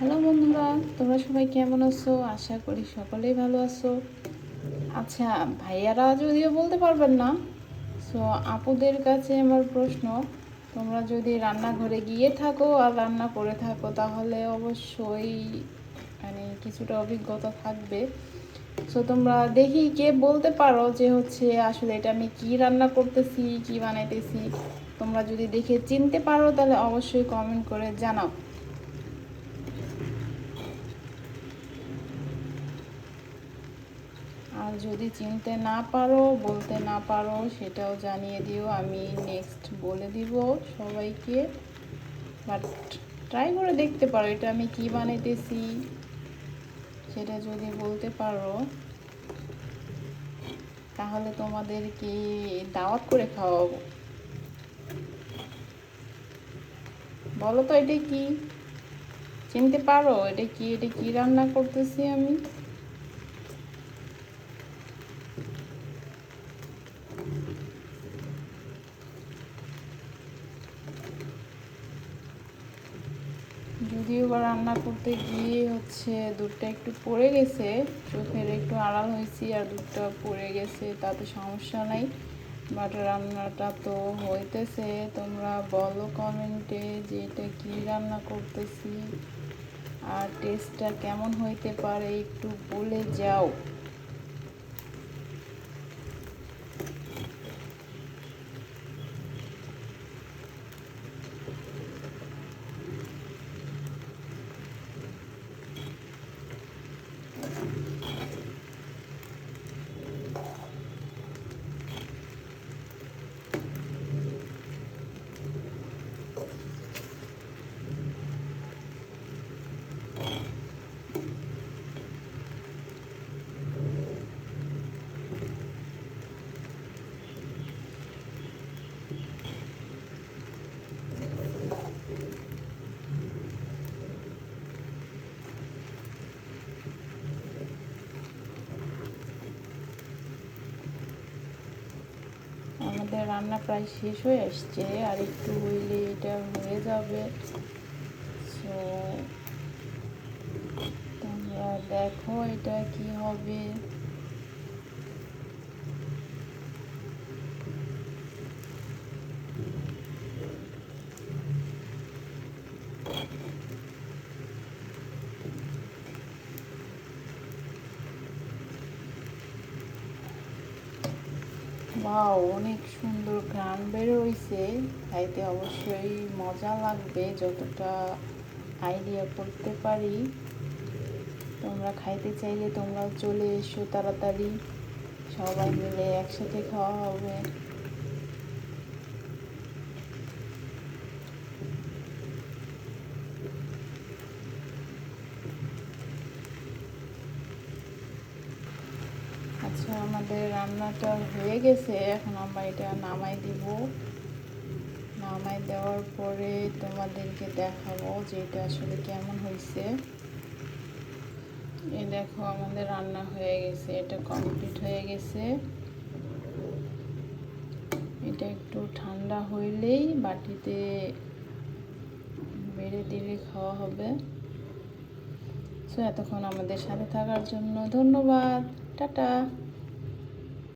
Hello বন্ধুরা, তোমরা সবাই কেমন আছো? আশা করি সকলেই ভালো আছো। আচ্ছা ভাইয়ারা যদিও বলতে পারবেন না সো আপুদের কাছে আমার প্রশ্ন, তোমরা যদি রান্নাঘরে গিয়ে থাকো আর রান্না করে থাকো, তাহলে অবশ্যই মানে কিছুটা অভিজ্ঞতা থাকবে। সো তোমরা দেখি কে বলতে পারো যে হচ্ছে আসলে এটা আমি কি রান্না করতেছি, কি বানাইতেছি। তোমরা যদি দেখে চিনতে পারো, তাহলে অবশ্যই কমেন্ট করে জানাও। আর যদি চিনতে না পারো, বলতে না পারো, সেটাও জানিয়ে দিও। আমি নেক্সট বলে দিব সবাইকে। বাট ট্রাই করে দেখতে পারো, এটা আমি কি বানাইতেছি, সেটা যদি বলতে পারো, তাহলে তোমাদেরকে দাওয়াত করে খাওয়াবো। বলো তো এটা কি? চিনতে পারো, এটা কি এটা কি রান্না করতেছি আমি? যদিও বা রান্না করতে গিয়ে হচ্ছে দুধটা একটু পড়ে গেছে চোখের একটু আড়াল হয়েছি আর দুধটা পড়ে গেছে, তাতে সমস্যা নাই। বাট রান্নাটা তো হইতেছে, তোমরা বলো কমেন্টে যে এটা কী রান্না করতেছি, আর টেস্টটা কেমন হইতে পারে একটু বলে যাও। আমাদের রান্না প্রায় শেষ হয়ে আসছে, আর একটু হইলে এটা হয়ে যাবে। সো তোমরা দেখো এটা কি হবে। বাও অনেক সুন্দর ঘ্রাণ বের হয়েছে খাইতে অবশ্যই মজা লাগবে, যতটা আইডিয়া করতে পারি। তোমরা খাইতে চাইলে তোমরা চলে এসো তাড়াতাড়ি। সবাই মিলে একসাথে খাওয়া হবে আচ্ছা আমাদের রান্নাটা হয়ে গেছে, এখন আমরা এটা নামাই দিব। নামাই দেওয়ার পরে তোমাদেরকে দেখাবো যে এটা আসলে কেমন হয়েছে। এই দেখো আমাদের রান্না হয়ে গেছে, এটা কমপ্লিট হয়ে গেছে। এটা একটু ঠান্ডা হইলেই বাটিতে বেড়ে দিলে খাওয়া হবে। সো, এতক্ষণ আমাদের সাথে থাকার জন্য ধন্যবাদ। টাটা!